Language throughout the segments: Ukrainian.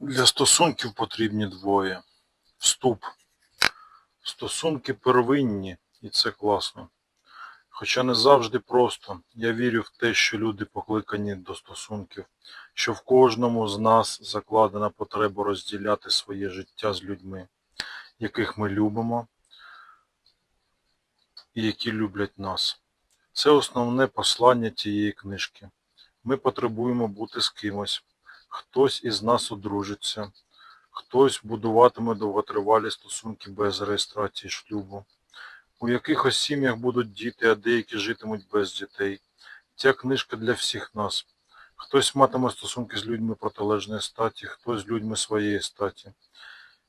Для стосунків потрібні двоє. Вступ. Стосунки первинні, і це класно. Хоча не завжди просто. Я вірю в те, що люди покликані до стосунків, що в кожному з нас закладена потреба розділяти своє життя з людьми, яких ми любимо і які люблять нас. Це основне послання тієї книжки. Ми потребуємо бути з кимось. Хтось із нас одружиться, хтось будуватиме довготривалі стосунки без реєстрації шлюбу. У якихось сім'ях будуть діти, а деякі житимуть без дітей. Ця книжка для всіх нас. Хтось матиме стосунки з людьми протилежної статі, хтось з людьми своєї статі.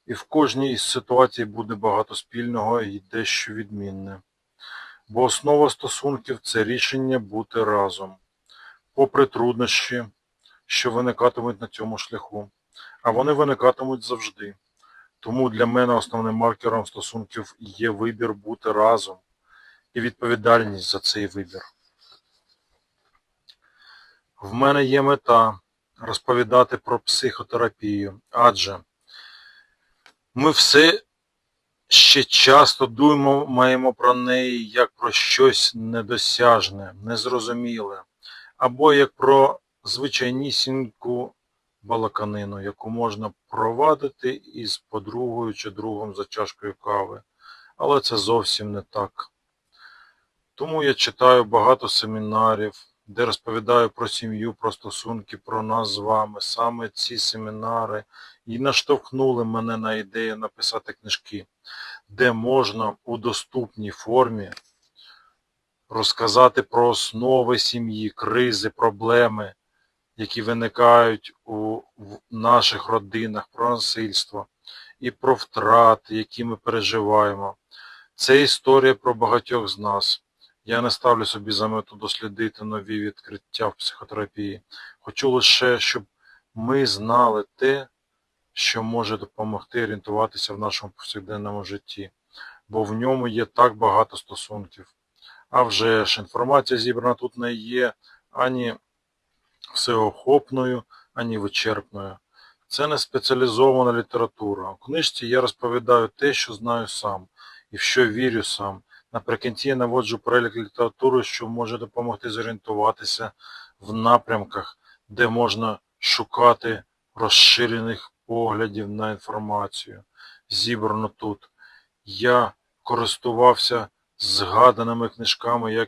І в кожній із ситуацій буде багато спільного і дещо відмінне. Бо основа стосунків це рішення бути разом, попри труднощі, що виникатимуть на цьому шляху. А вони виникатимуть завжди. Тому для мене основним маркером стосунків є вибір бути разом і відповідальність за цей вибір. В мене є мета розповідати про психотерапію, адже ми все ще часто думаємо про неї як про щось недосяжне, незрозуміле, або як про звичайнісіньку балаканину, яку можна провадити із подругою чи другом за чашкою кави. Але це зовсім не так. Тому я читаю багато семінарів, де розповідаю про сім'ю, про стосунки, про нас з вами. Саме ці семінари і наштовхнули мене на ідею написати книжки, де можна у доступній формі розказати про основи сім'ї, кризи, проблеми, які виникають у в наших родинах, про насильство і про втрати, які ми переживаємо. Це історія про багатьох з нас. Я не ставлю собі за мету дослідити нові відкриття в психотерапії. Хочу лише, щоб ми знали те, що може допомогти орієнтуватися в нашому повсякденному житті, бо в ньому є так багато стосунків. А вже ж інформація зібрана тут не є ані всеохопною, ані вичерпною. Це не спеціалізована література. У книжці я розповідаю те, що знаю сам, і в що вірю сам. Наприкінці я наводжу перелік літератури, що може допомогти зорієнтуватися в напрямках, де можна шукати розширених поглядів на інформацію, зібрану тут. Я користувався згаданими книжками як